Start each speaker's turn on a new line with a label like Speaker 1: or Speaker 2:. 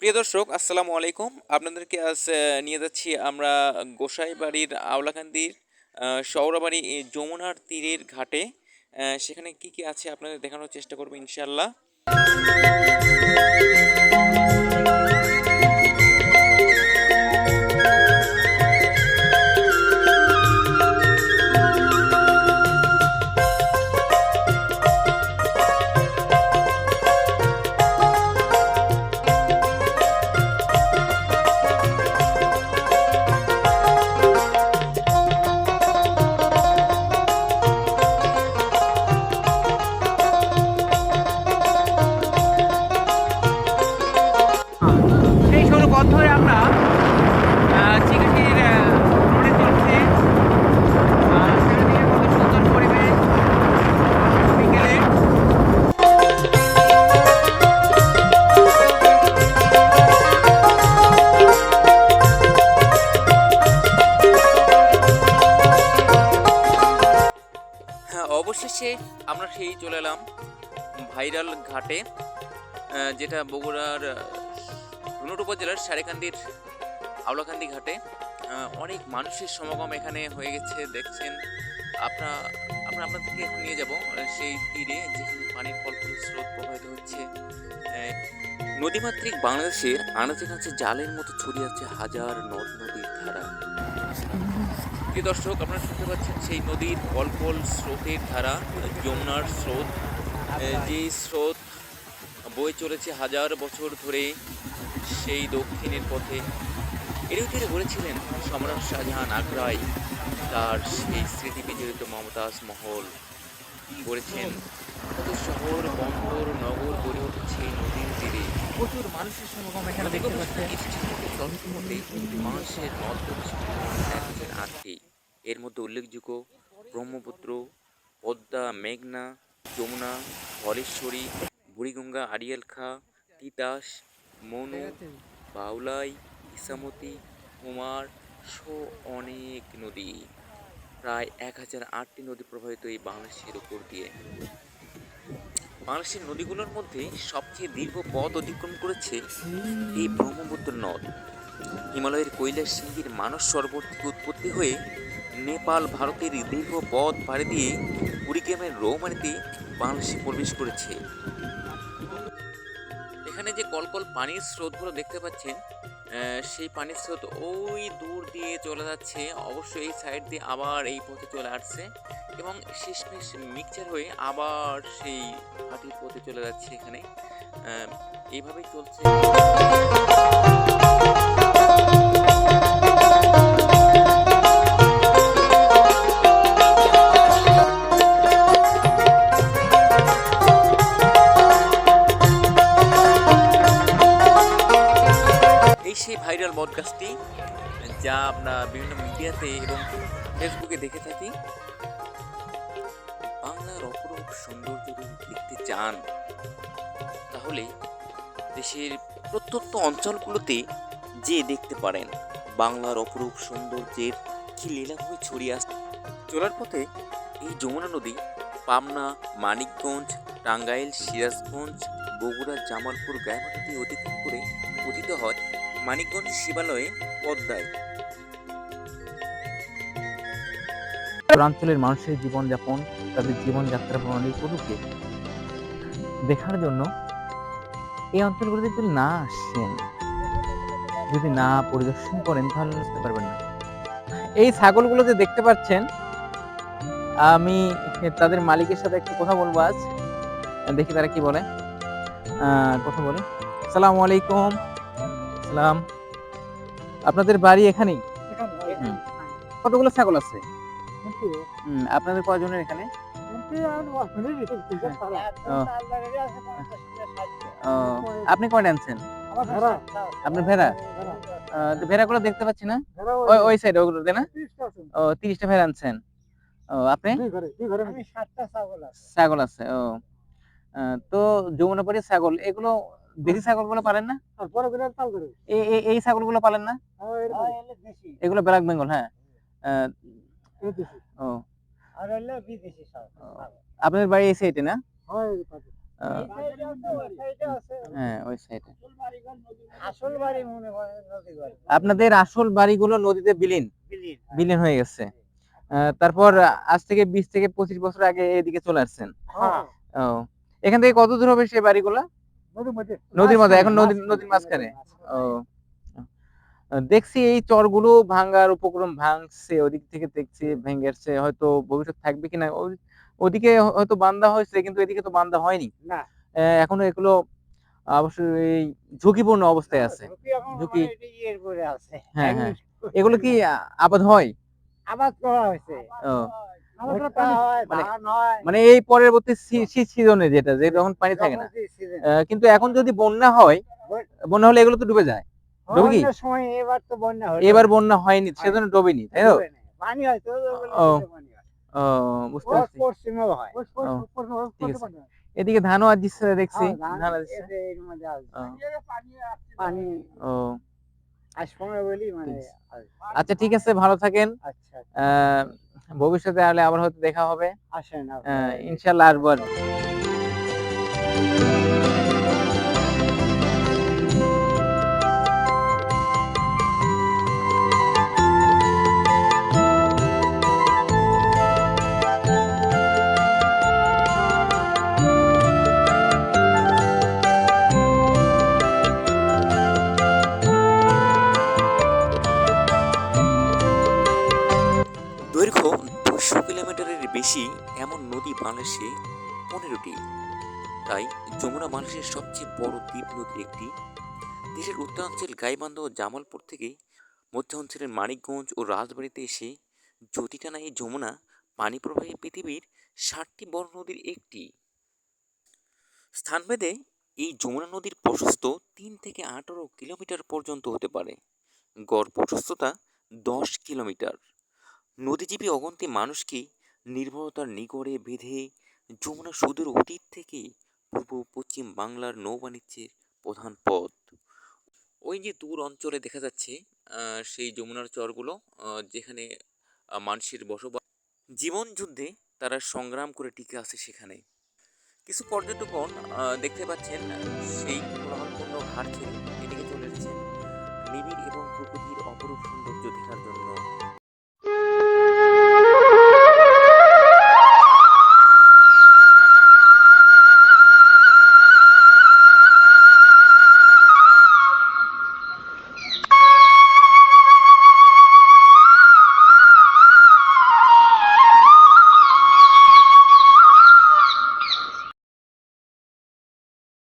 Speaker 1: প্রিয় দর্শক, আসসালামু আলাইকুম। আপনাদেরকে আজ নিয়ে যাচ্ছি আমরা গোসাইবাড়ির আওলাকান্দির সৌরাবাড়ি যমুনার তীরের ঘাটে। সেখানে কি কি আছে আপনাদের দেখানোর চেষ্টা করব ইনশাল্লাহ পথ ধরে আমরা চিকাটির রোডে চলছি হ্যাঁ অবশেষে আমরা সেই চলে এলাম ভাইরাল ঘাটে যেটা বগুড়ার রুনট উপজেলার সারেকান্দির আওলাকান্দি ঘাটে অনেক মানুষের সমাগম এখানে হয়ে গেছে, দেখছেন। আপনার আমরা আপনাদেরকে এখন নিয়ে যাব সেই তীরে যেখানে পানির কল্পন স্রোত প্রবাহিত হচ্ছে। নদীমাতৃক বাংলাদেশের আনাচে কাছে জালের মতো ছড়িয়ে আছে হাজার নদ, নদীর ধারা। প্রিয় দর্শক, আপনারা শুনতে পাচ্ছেন সেই নদীর কলকল স্রোতের ধারা, যমুনার স্রোত। যে স্রোত বয়ে চলেছে হাজার বছর ধরে সেই দক্ষিণের পথে। এরই তীরে গড়েছিলেন সম্রাট শাহজাহান আগ্রায় তার সেই স্মৃতি বিজড়িত মমতাজ মহল। কত শহর বন্দর নগর গড়ে উঠেছে নদীর তীরে।
Speaker 2: প্রচুর মানুষের সমাগম এখানে দেখতে পাচ্ছেন
Speaker 1: মধ্যে মানুষের নদ এক হাজার আটটি এর মধ্যে উল্লেখযোগ্য ব্রহ্মপুত্র পদ্মা মেঘনা যমুনা ধলেশ্বরী বুড়িগঙ্গা আড়িয়ালখা তিতাস মনু বাউলাই ইসামতি কুমার সহ অনেক নদী। প্রায় এক হাজার আটটি নদী প্রবাহিত এই বাংলাদেশের উপর দিয়ে। বাংলাদেশের নদীগুলোর মধ্যে সবচেয়ে দীর্ঘ পথ অতিক্রম করেছে এই ব্রহ্মপুত্র নদ। হিমালয়ের কৈলাস সিংহীর মানস সরোবর থেকে উৎপত্তি হয়ে নেপাল ভারতের দীর্ঘ পথ পাড়ি দিয়ে কুড়িগ্রামের রৌমারিতে বাংলাদেশে প্রবেশ করেছে। এখানে যে কলকল পানির স্রোতগুলো দেখতে পাচ্ছেন সেই পানির স্রোত ওই দূর দিয়ে চলে যাচ্ছে। অবশ্যই এই সাইড দিয়ে আবার এই পথে চলে আসছে এবং শেষমেশ মিক্সচার হয়ে আবার সেই হাটির পথে চলে যাচ্ছে এখানে। এইভাবেই চলছে। সেই ভাইরাল পডকাস্টটি যা আমরা বিভিন্ন মিডিয়াতে এবং ফেসবুকে দেখে থাকি। বাংলার অপরূপ সৌন্দর্য যদি দেখতে চান, তাহলে দেশের প্রত্যন্ত অঞ্চলগুলোতে যে দেখতে পারেন বাংলার অপরূপ সৌন্দর্যের কি লীলাভূমি ছড়িয়ে আসছে চলার পথে এই যমুনা নদী, পাবনা, মানিকগঞ্জ, টাঙ্গাইল, সিরাজগঞ্জ বগুড়া জামালপুর গায়েমাটি দিয়ে অতিক্রম করে পতিত হয় মানিকগঞ্জ শিবালয়ে পদ্মায়।
Speaker 2: অঞ্চলের মানুষের জীবনযাপন, তাদের জীবনযাত্রা প্রণালীর প্রভুকে দেখার জন্য এই অঞ্চলগুলোতে যদি না আসেন, যদি না পরিদর্শন করেন, তাহলে বুঝতে পারবেন না। এই ছাগলগুলো যে দেখতে পাচ্ছেন, আমি তাদের মালিকের সাথে একটু কথা বলব আজ। দেখি তারা কি বলে। কথা বলি। সালাম আলাইকুম। সালাম। আপনাদের বাড়ি এখানেই? কতগুলো ছাগল আছে? আপনাদের কয়জনের এখানে? ও, আপনি কয়টা আনছেন? আপনি ভেড়া। আহ, তো ভেড়াগুলো দেখতে পাচ্ছি না? ওই ওই সাইডে ওগুলোতে না? ও তিরিশটা ভেড়া আনছেন। ও আপনি? ছাগল আছে ও। তো যমুনাপাড়ি ছাগল এগুলো দেশি ছাগলগুলো পালেন না? এই এই- এই ছাগলগুলো পালেন না? এগুলো ব্ল্যাক বেঙ্গল হ্যাঁ। আহ, ও।
Speaker 3: আর হলো বিদেশি সব
Speaker 2: ও, আপনাদের বাড়ি এই সাইডে না?
Speaker 3: হয়
Speaker 2: আহ,
Speaker 3: এইটা আছে
Speaker 2: হ্যাঁ ওই সাইডে
Speaker 3: ফুলবাড়িগঞ্জ নদী আসল বাড়ি মনে হয় নদী বাড়ি
Speaker 2: আপনাদের আসল বাড়িগুলো নদীতে বিলীন। বিলীন হয়ে গেছে। আহ, তারপর আজ থেকে বিশ থেকে পঁচিশ বছর আগে এদিকে চলে আসছেন?
Speaker 3: হ্যাঁ।
Speaker 2: ও। এখান থেকে কত দূর হবে সেই বাড়িগুলো?
Speaker 3: নদীর মধ্যে।
Speaker 2: এখন নদী- নদীর মাঝখানে। ও। দেখছি এই চরগুলো ভাঙার উপক্রম ভাঙছে ওদিক থেকে দেখছি ভেঙেছে হয়তো ভবিষ্যৎ থাকবে কিনা? ওদিকে হয়তো বান্ধা হয়েছে কিন্তু এদিকে তো বান্ধা হয়নি।
Speaker 3: না।
Speaker 2: এখনও এগুলো অবশ্যই ঝুঁকিপূর্ণ অবস্থায় আছে।
Speaker 3: ঝুঁকি। মানে
Speaker 2: হ্যাঁ, হ্যাঁ। এগুলো কি আবাদ হয়?
Speaker 3: আবাদ করা হয়েছে। হয়
Speaker 2: মানে-
Speaker 3: হয়।
Speaker 2: মানে এই পরবর্তী শীত সিজনে যেটা যে যখন পানি থাকে না। কিন্তু এখন যদি বন্যা হয় বন্যা হলে এগুলো তো ডুবে যায়। ডুবে কি?
Speaker 3: এবার বন্যা
Speaker 2: হয়নি সেজন্য ডোবেনি তাই তো?
Speaker 3: হয় হয়। হয়।
Speaker 2: এদিকে ধানও আজ দিচ্ছে দেখছি
Speaker 3: হ্যাঁ, ধান।
Speaker 2: ও,
Speaker 3: মানে।
Speaker 2: আচ্ছা ঠিক আছে ভালো থাকেন।
Speaker 3: আচ্ছা।
Speaker 2: আহ, ভবিষ্যতে আসলে আবার হয়তো দেখা হবে।
Speaker 3: আসেন
Speaker 2: ইনশাল্লাহ আসব আর।
Speaker 1: পনেরোটি তাই যমুনা বাংলাদেশের সবচেয়ে বড় দ্বীপ নদীর একটি। দেশের উত্তরাঞ্চল গাইবান্ধ ও জামালপুর থেকে মধ্য অঞ্চলের মানিকগঞ্জ ও রাজবাড়িতে এসে জ্যোতি টানা এই যমুনা পানি প্রবাহী পৃথিবীর ষাটটি বড় নদীর একটি। স্থানভেদে এই যমুনা নদীর প্রশস্ত তিন থেকে আঠারো কিলোমিটার পর্যন্ত হতে পারে। গড় প্রশস্ততা দশ কিলোমিটার। নদীজীবী অগন্তি মানুষকে নির্ভরতার নিগড়ে বেঁধে যমুনা সুদূর অতীত থেকে পূর্ব পশ্চিম বাংলার নৌবাণিজ্যের প্রধান পথ। ওই যে দূর অঞ্চলে দেখা যাচ্ছে সেই যমুনার চরগুলো যেখানে মানুষের বসবাস। জীবন যুদ্ধে তারা সংগ্রাম করে টিকে আছে সেখানে। কিছু পর্যটকগণ দেখতে পাচ্ছেন, সেই ঘাট ছেড়ে